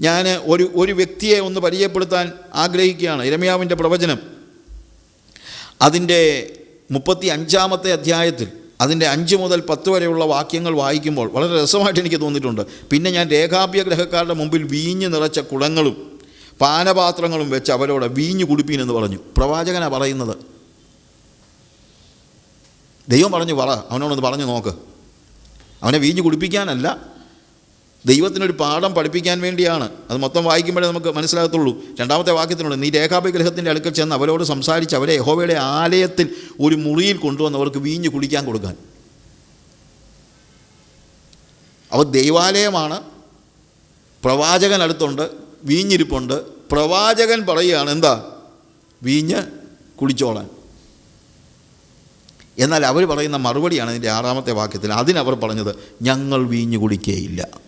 ഞാൻ ഒരു ഒരു വ്യക്തിയെ ഒന്ന് പരിചയപ്പെടുത്താൻ ആഗ്രഹിക്കുകയാണ്. ഇരമയാവിന്റെ പ്രവചനം. അതിന്റെ മുപ്പത്തി അഞ്ചാമത്തെ അധ്യായത്തിൽ അതിന്റെ അഞ്ച് മുതൽ പത്ത് വരെയുള്ള വാക്യങ്ങൾ വായിക്കുമ്പോൾ വളരെ രസമായിട്ട് എനിക്ക് തോന്നിയിട്ടുണ്ട്. പിന്നെ ഞാൻ രേഖാഭ്യ ഗ്രഹക്കാരുടെ മുമ്പിൽ വീഞ്ഞ് നിറച്ച കുടങ്ങളും പാനപാത്രങ്ങളും വെച്ച് അവരോട് വീഞ്ഞ് കുടിപ്പീൻ എന്ന് പറഞ്ഞു. പ്രവാചകനാണ് പറയുന്നത്. ദൈവം പറഞ്ഞു പറ. അവനോടൊന്ന് പറഞ്ഞു നോക്ക്. അവനെ വീഞ്ഞ് കുടിപ്പിക്കാനല്ല ദൈവത്തിനൊരു പാഠം പഠിപ്പിക്കാൻ വേണ്ടിയാണ്. അത് മൊത്തം വായിക്കുമ്പോഴേ നമുക്ക് മനസ്സിലാകത്തുള്ളൂ. രണ്ടാമത്തെ വാക്യത്തിനുണ്ട് നീ രേഖാഭിഗ്രഹത്തിന്റെ അടുക്കൽ ചെന്ന് അവരോട് സംസാരിച്ച് അവരെ യഹോവയുടെ ആലയത്തിൽ ഒരു മുറിയിൽ കൊണ്ടുവന്ന് അവർക്ക് വീഞ്ഞ് കുടിക്കാൻ കൊടുക്കാൻ. അവ ദൈവാലയമാണ്. പ്രവാചകൻ അടുത്തുണ്ട് വീഞ്ഞിരിപ്പുണ്ട്. പ്രവാചകൻ പറയുകയാണ് എന്താ? വീഞ്ഞ് കുടിച്ചോളാൻ. എന്നാൽ അവർ പറയുന്ന മറുപടിയാണ് ഇതിന്റെ ആറാമത്തെ വാക്യത്തിൽ. അതിനവർ പറഞ്ഞത് ഞങ്ങൾ വീഞ്ഞു കുടിക്കുകയില്ല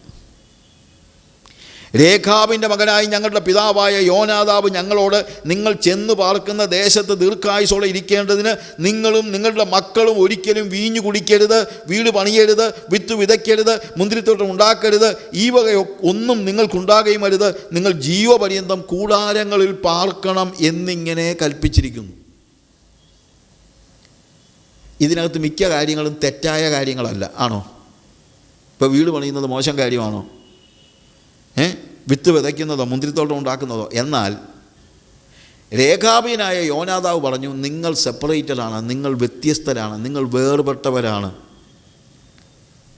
രേഖാബിന്റെ മകനായി ഞങ്ങളുടെ പിതാവായ യോനാദാവ് ഞങ്ങളോട് നിങ്ങൾ ചെന്ന് പാർക്കുന്ന ദേശത്ത് ദീർഘായുസോടെ ഇരിക്കേണ്ടതിന് നിങ്ങളും നിങ്ങളുടെ മക്കളും ഒരിക്കലും വീഞ്ഞു കുടിക്കരുത് വീട് പണിയരുത് വിത്ത് വിതയ്ക്കരുത് മുന്തിരിത്തോട്ടം ഉണ്ടാക്കരുത്. ഈ വക ഒന്നും നിങ്ങൾക്കുണ്ടാകുകയും അരുത്. നിങ്ങൾ ജീവപര്യന്തം കൂടാരങ്ങളിൽ പാർക്കണം എന്നിങ്ങനെ കൽപ്പിച്ചിരിക്കുന്നു. ഇതിനകത്ത് മിക്ക കാര്യങ്ങളും തെറ്റായ കാര്യങ്ങളല്ല ആണോ? ഇപ്പോൾ വീട് പണിയുന്നത് മോശം കാര്യമാണോ? വിത്ത് വിതയ്ക്കുന്നതോ മുന്തിരിത്തോട്ടം ഉണ്ടാക്കുന്നതോ. എന്നാൽ രേഖാബീനായ യോനാദാവ് പറഞ്ഞു നിങ്ങൾ സെപ്പറേറ്റഡാണ് നിങ്ങൾ വ്യത്യസ്തരാണ് നിങ്ങൾ വേർപെട്ടവരാണ്.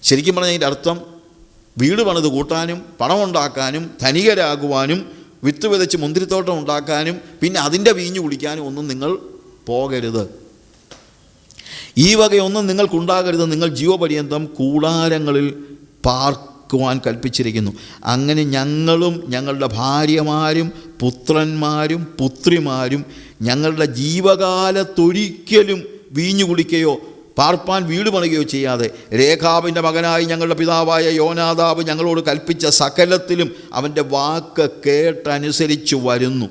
ശരിക്കും പറഞ്ഞതിന്റെ അർത്ഥം വീട് പണിത് കൂട്ടാനും പണമുണ്ടാക്കാനും ധനികരാകുവാനും വിത്ത് വിതച്ച് മുന്തിരിത്തോട്ടം ഉണ്ടാക്കാനും പിന്നെ അതിന്റെ വീഞ്ഞു കുടിക്കാനും ഒന്നും നിങ്ങൾ പോകരുത്. ഈ വകയൊന്നും നിങ്ങൾക്കുണ്ടാകരുത്. നിങ്ങൾ ജീവപര്യന്തം കൂടാരങ്ങളിൽ പാർക്കുവാൻ കൽപ്പിച്ചിരിക്കുന്നു. അങ്ങനെ ഞങ്ങളും ഞങ്ങളുടെ ഭാര്യമാരും പുത്രന്മാരും പുത്രിമാരും ഞങ്ങളുടെ ജീവകാലത്തൊരിക്കലും വീഞ്ഞു കുടിക്കുകയോ പാർപ്പാൻ വീട് പണുകയോ ചെയ്യാതെ രേഖാവിന്റെ മകനായി ഞങ്ങളുടെ പിതാവായ യോനാദാവ് ഞങ്ങളോട് കൽപ്പിച്ച സകലത്തിലും അവന്റെ വാക്ക് കേട്ടനുസരിച്ച് വരുന്നു.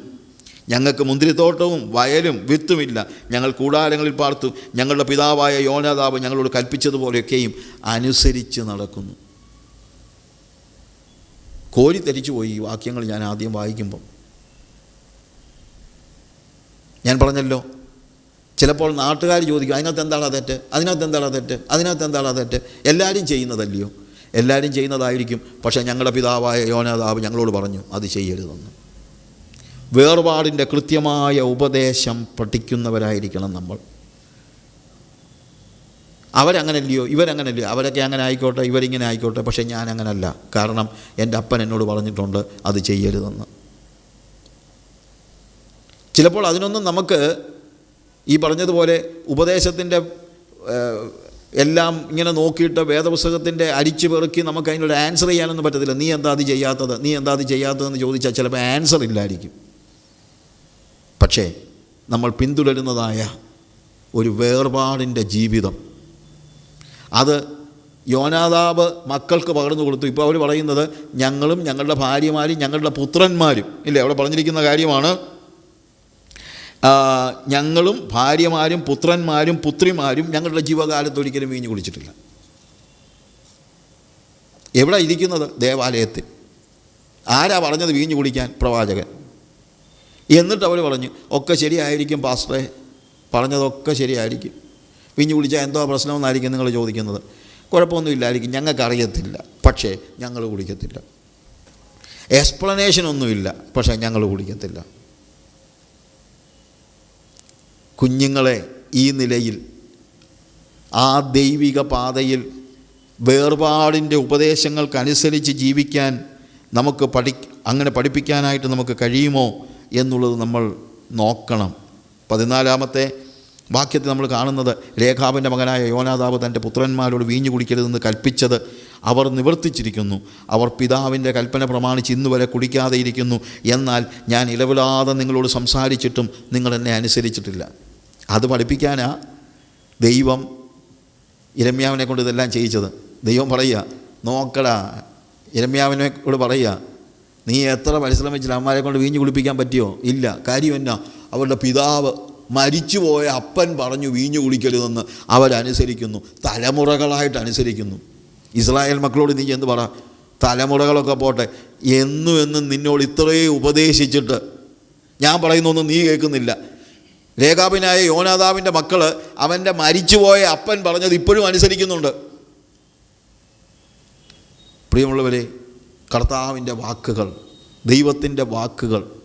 ഞങ്ങൾക്ക് മുന്തിരിത്തോട്ടവും വയലും വിത്തുമില്ല. ഞങ്ങൾ കൂടാരങ്ങളിൽ പാർത്തു. ഞങ്ങളുടെ പിതാവായ യോനാദാവ് ഞങ്ങളോട് കൽപ്പിച്ചതുപോലെയൊക്കെയും അനുസരിച്ച് നടക്കുന്നു. കോരി പോയി ഈ വാക്യങ്ങൾ ഞാൻ ആദ്യം വായിക്കുമ്പം. ഞാൻ പറഞ്ഞല്ലോ ചിലപ്പോൾ നാട്ടുകാർ ചോദിക്കും അതിനകത്ത് എന്താണ് തെറ്റ്? അതിനകത്ത് എന്താണ് തെറ്റ്? അതിനകത്ത് എന്താണ് തെറ്റ്? എല്ലാവരും ചെയ്യുന്നതല്ലയോ? എല്ലാവരും ചെയ്യുന്നതായിരിക്കും. പക്ഷേ ഞങ്ങളുടെ പിതാവായ യോനാദാവ് ഞങ്ങളോട് പറഞ്ഞു അത് ചെയ്യരുതെന്ന്. വേർപാടിന്റെ കൃത്യമായ ഉപദേശം പഠിക്കുന്നവരായിരിക്കണം നമ്മൾ. അവരങ്ങനല്ലയോ ഇവരങ്ങനല്ലയോ? അവരൊക്കെ അങ്ങനെ ആയിക്കോട്ടെ ഇവരിങ്ങനെ ആയിക്കോട്ടെ പക്ഷേ ഞാൻ അങ്ങനല്ല കാരണം എന്റെ അപ്പൻ എന്നോട് പറഞ്ഞിട്ടുണ്ട് അത് ചെയ്യരുതെന്ന്. ചിലപ്പോൾ അതിനൊന്നും നമുക്ക് ഈ പറഞ്ഞതുപോലെ ഉപദേശത്തിന്റെ എല്ലാം ഇങ്ങനെ നോക്കിയിട്ട് വേദപുസ്തകത്തിന്റെ അരിച്ചു പെറുക്കി നമുക്ക് അതിനൊരു ആൻസർ ചെയ്യാനൊന്നും പറ്റത്തില്ല. നീ എന്താ അത് ചെയ്യാത്തത്? നീ എന്താ അത് ചെയ്യാത്തതെന്ന് ചോദിച്ചാൽ ചിലപ്പോൾ ആൻസർ ഇല്ലായിരിക്കും. പക്ഷേ നമ്മൾ പിന്തുടരുന്നതായ ഒരു വേർപാടിന്റെ ജീവിതം അത് യോനാദാബ് മക്കൾക്ക് പകർന്നു കൊടുത്തു. ഇപ്പോൾ അവർ പറയുന്നത് ഞങ്ങളും ഞങ്ങളുടെ ഭാര്യമാരും ഞങ്ങളുടെ പുത്രന്മാരും. ഇല്ലേ? അവിടെ പറഞ്ഞിരിക്കുന്ന കാര്യമാണ്. ഞങ്ങളും ഭാര്യമാരും പുത്രന്മാരും പുത്രിമാരും ഞങ്ങളുടെ ജീവകാലത്ത് ഒരിക്കലും വീഞ്ഞു കുടിച്ചിട്ടില്ല. എവിടെ ഇരിക്കുന്നത് ദേവാലയത്തിൽ? ആരാ പറഞ്ഞത് വീഞ്ഞു കുടിക്കാൻ പ്രവാചകൻ? എന്നിട്ട് അവർ പറഞ്ഞു ഒക്കെ ശരിയായിരിക്കും പാസ്റ്ററെ. പറഞ്ഞതൊക്കെ ശരിയായിരിക്കും. വീഞ്ഞു കുടിച്ചാൽ എന്തോ പ്രശ്നമെന്നായിരിക്കും നിങ്ങൾ ചോദിക്കുന്നത്. കുഴപ്പമൊന്നുമില്ലായിരിക്കും. ഞങ്ങൾക്ക് അറിയത്തില്ല പക്ഷേ ഞങ്ങൾ കുടിക്കത്തില്ല. എക്സ്പ്ലനേഷനൊന്നുമില്ല പക്ഷേ ഞങ്ങൾ കുടിക്കത്തില്ല. കുഞ്ഞുങ്ങളെ ഈ നിലയിൽ ആ ദൈവിക പാതയിൽ വേർപാടിന്റെ ഉപദേശങ്ങൾക്കനുസരിച്ച് ജീവിക്കാൻ നമുക്ക് പഠി അങ്ങനെ പഠിപ്പിക്കാനായിട്ട് നമുക്ക് കഴിയുമോ എന്നുള്ളത് നമ്മൾ നോക്കണം. പതിനാലാമത്തെ വാക്യത്തിൽ നമ്മൾ കാണുന്നത് രേഖാവിന്റെ മകനായ യോനാദാവ് തന്റെ പുത്രന്മാരോട് വീഞ്ഞു കുടിക്കരുതെന്ന് കൽപ്പിച്ചത് അവർ നിവർത്തിച്ചിരിക്കുന്നു. അവർ പിതാവിന്റെ കൽപ്പന പ്രമാണിച്ച് ഇന്ന് വരെ കുടിക്കാതെ ഇരിക്കുന്നു. എന്നാൽ ഞാൻ ഇടവിടാതെ നിങ്ങളോട് സംസാരിച്ചിട്ടും നിങ്ങൾ എന്നെ അനുസരിച്ചിട്ടില്ല. അത് പഠിപ്പിക്കാനാ ദൈവം ഇരമ്യാവിനെ കൊണ്ട് ഇതെല്ലാം ചെയ്യിച്ചത്. ദൈവം പറയുക നോക്കടാ ഇരമ്യാവിനെ കൂടെ പറയുക നീ എത്ര പരിശ്രമിച്ചില്ല അമ്മമാരെ കൊണ്ട് വീഞ്ഞു കുളിപ്പിക്കാൻ പറ്റിയോ? ഇല്ല. കാര്യം എന്നാ? അവരുടെ പിതാവ് മരിച്ചുപോയ അപ്പൻ പറഞ്ഞു വീഞ്ഞു കുളിക്കരുതെന്ന് അവരനുസരിക്കുന്നു തലമുറകളായിട്ട് അനുസരിക്കുന്നു. ഇസ്രായേൽ മക്കളോട് നീ എന്ത് പറ? തലമുറകളൊക്കെ പോട്ടെ എന്നും എന്നും നിന്നോട് ഇത്രയും ഉപദേശിച്ചിട്ട്. ഞാൻ പറയുന്നൊന്നും നീ കേൾക്കുന്നില്ല. രേഖാബിനായ യോനാദാവിന്റെ മക്കൾ അവന്റെ മരിച്ചുപോയ അപ്പൻ പറഞ്ഞത് ഇപ്പോഴും അനുസരിക്കുന്നുണ്ട്. പ്രിയമുള്ളവരെ കർത്താവിന്റെ വാക്കുകൾ ദൈവത്തിന്റെ വാക്കുകൾ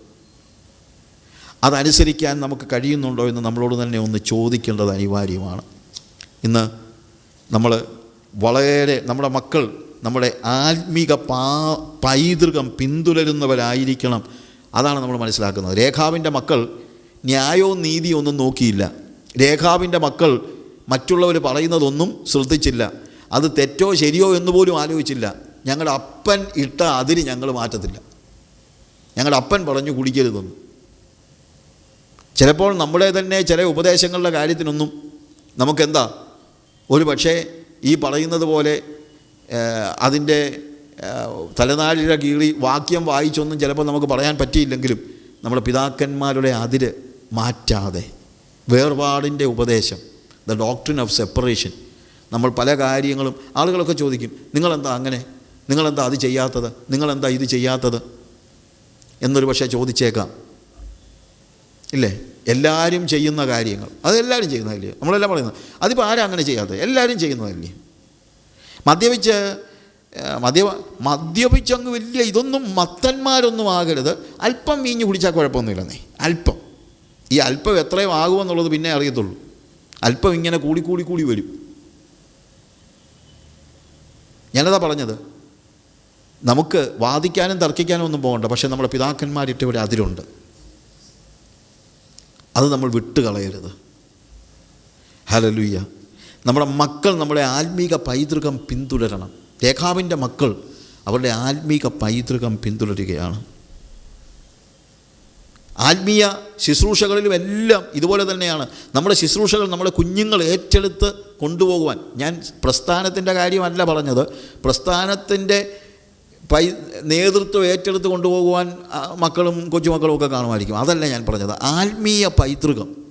അതനുസരിക്കാൻ നമുക്ക് കഴിയുന്നുണ്ടോ എന്ന് നമ്മളോട് തന്നെ ഒന്ന് ചോദിക്കേണ്ടത് അനിവാര്യമാണ്. ഇന്ന് നമ്മൾ വളരെ നമ്മുടെ മക്കൾ നമ്മുടെ ആത്മീക പാ പൈതൃകം പിന്തുടരുന്നവരായിരിക്കണം അതാണ് നമ്മൾ മനസ്സിലാക്കുന്നത്. രേഖാവിന്റെ മക്കൾ ന്യായവും നീതിയും ഒന്നും നോക്കിയില്ല. രേഖാവിന്റെ മക്കൾ മറ്റുള്ളവർ പറയുന്നതൊന്നും ശ്രദ്ധിച്ചില്ല. അത് തെറ്റോ ശരിയോ എന്ന് പോലും ആലോചിച്ചില്ല. ഞങ്ങളുടെ അപ്പൻ ഇട്ട അതിന് ഞങ്ങൾ മാറ്റത്തില്ല. ഞങ്ങളുടെ അപ്പൻ പറഞ്ഞു കുടിക്കരുതെന്ന്. ചിലപ്പോൾ നമ്മുടെ തന്നെ ചില ഉപദേശങ്ങളുടെ കാര്യത്തിനൊന്നും നമുക്കെന്താ? ഒരു പക്ഷേ ഈ പറയുന്നത് പോലെ അതിന്റെ തലനാഴിയുടെ കീറി വാക്യം വായിച്ചൊന്നും ചിലപ്പോൾ നമുക്ക് പറയാൻ പറ്റിയില്ലെങ്കിലും നമ്മുടെ പിതാക്കന്മാരുടെ അതിര് മാറ്റാതെ വേർപാടിന്റെ ഉപദേശം ദ ഡോക്ടറിൻ ഓഫ് സെപ്പറേഷൻ നമ്മൾ പല കാര്യങ്ങളും ആളുകളൊക്കെ ചോദിക്കും നിങ്ങളെന്താ അങ്ങനെ? നിങ്ങളെന്താ അത് ചെയ്യാത്തത്? നിങ്ങളെന്താ ഇത് ചെയ്യാത്തത്? എന്നൊരു പക്ഷേ ചോദിച്ചേക്കാം. ഇല്ലേ? എല്ലാവരും ചെയ്യുന്ന കാര്യങ്ങൾ. അതെല്ലാവരും ചെയ്യുന്നതല്ലേ? നമ്മളെല്ലാം പറയുന്നത്. അതിപ്പോൾ ആരും അങ്ങനെ ചെയ്യാത്തത്? എല്ലാവരും ചെയ്യുന്നതല്ലേ? മദ്യപിച്ച് മദ്യ മദ്യപിച്ചങ്ങ് വലിയ ഇതൊന്നും മത്തന്മാരൊന്നും ആകരുത്. അല്പം വീഞ്ഞ് കുടിച്ചാൽ കുഴപ്പമൊന്നുമില്ലെന്നേ. അല്പം. ഈ അല്പം എത്രയും ആകുമെന്നുള്ളത് പിന്നെ അറിയത്തുള്ളൂ. അല്പം ഇങ്ങനെ കൂടി കൂടി കൂടി വരും. ഞാനതാ പറഞ്ഞത്. നമുക്ക് വാദിക്കാനും തർക്കിക്കാനും ഒന്നും പോകണ്ട. പക്ഷേ നമ്മുടെ പിതാക്കന്മാരിട്ട് ഇവിടെ അതിരുണ്ട്. അത് നമ്മൾ വിട്ടുകളയരുത്. ഹലലുയ്യ നമ്മുടെ മക്കൾ നമ്മുടെ ആത്മീക പൈതൃകം പിന്തുടരണം. രേഖാവിന്റെ മക്കൾ അവരുടെ ആത്മീക പൈതൃകം പിന്തുടരുകയാണ്. ആത്മീയ ശുശ്രൂഷകളിലും എല്ലാം ഇതുപോലെ തന്നെയാണ്. നമ്മുടെ ശുശ്രൂഷകൾ നമ്മുടെ കുഞ്ഞുങ്ങൾ ഏറ്റെടുത്ത് കൊണ്ടുപോകുവാൻ. ഞാൻ പ്രസ്ഥാനത്തിന്റെ കാര്യമല്ല പറഞ്ഞത്. പ്രസ്ഥാനത്തിന്റെ പൈ നേതൃത്വം ഏറ്റെടുത്ത് കൊണ്ടുപോകുവാൻ മക്കളും കൊച്ചുമക്കളും ഒക്കെ കാണുമായിരിക്കും. അതല്ല ഞാൻ പറഞ്ഞത്. ആത്മീയ പൈതൃകം.